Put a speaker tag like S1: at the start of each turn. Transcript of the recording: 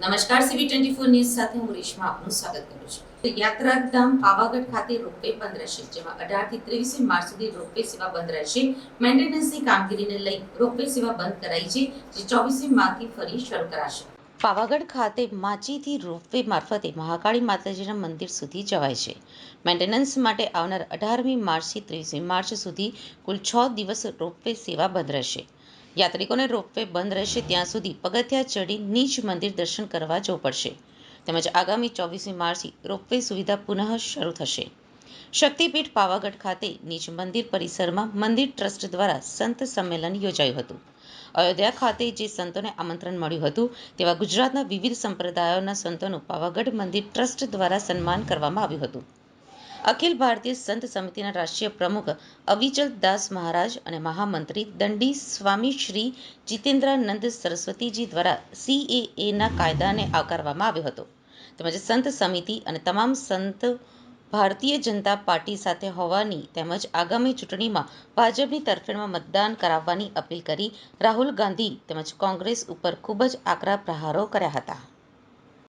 S1: નમસ્કાર સીવી twenty four news સાથે હું રેશમા આપનું સ્વાગત કરું છું. યાત્રાધામ પાવાગઢ ખાતે રોપવે બંધ રહેશે, જેમાં અઢારથી ત્રેવીસમી માર્ચ સુધી રોપવે સેવા બંધ રહેશે. મેન્ટેનન્સની કામગીરીને લઈ રોપવે સેવા બંધ કરાઈ છે, જે ચોવીસમી માર્ચથી ફરી શરૂ કરાશે. પાવાગઢ ખાતે માચીથી રોપવે મારફતે મહાકાળી માતાજીના મંદિર સુધી જવાય છે. મેન્ટેનન્સ માટે આવનાર અઢારમી માર્ચથી ત્રીસમી માર્ચ સુધી કુલ છ દિવસ રોપવે સેવા બંધ રહેશે. યાત્રિકોને રોપવે બંધ રહેશે ત્યાં સુધી પગથિયા ચડી નીચ મંદિર દર્શન કરવા જવું પડશે. તેમજ આગામી ચોવીસમી માર્ચથી રોપવે સુવિધા પુનઃ શરૂ થશે. શક્તિપીઠ પાવાગઢ ખાતે નીચ મંદિર પરિસરમાં મંદિર ટ્રસ્ટ દ્વારા સંત સંમેલન યોજાયું હતું. અયોધ્યા ખાતે જે સંતોને આમંત્રણ મળ્યું હતું, તેવા ગુજરાતના વિવિધ સંપ્રદાયોના સંતોનું પાવાગઢ મંદિર ટ્રસ્ટ દ્વારા સન્માન કરવામાં આવ્યું હતું. અખિલ ભારતીય સંત સમિતિના રાષ્ટ્રીય પ્રમુખ અવિચલ દાસ મહારાજ અને મહામંત્રી દંડી સ્વામી શ્રી જીતેન્દ્રાનંદ સરસ્વતીજી દ્વારા સીએએના કાયદાને આવકારવામાં આવ્યો હતો. તેમજ સંત સમિતિ અને તમામ સંત ભારતીય જનતા પાર્ટી સાથે હોવાની તેમજ આગામી ચૂંટણીમાં ભાજપની તરફેણમાં મતદાન કરાવવાની અપીલ કરી રાહુલ ગાંધી તેમજ કોંગ્રેસ ઉપર ખૂબ જ આકરા પ્રહારો કર્યા હતા.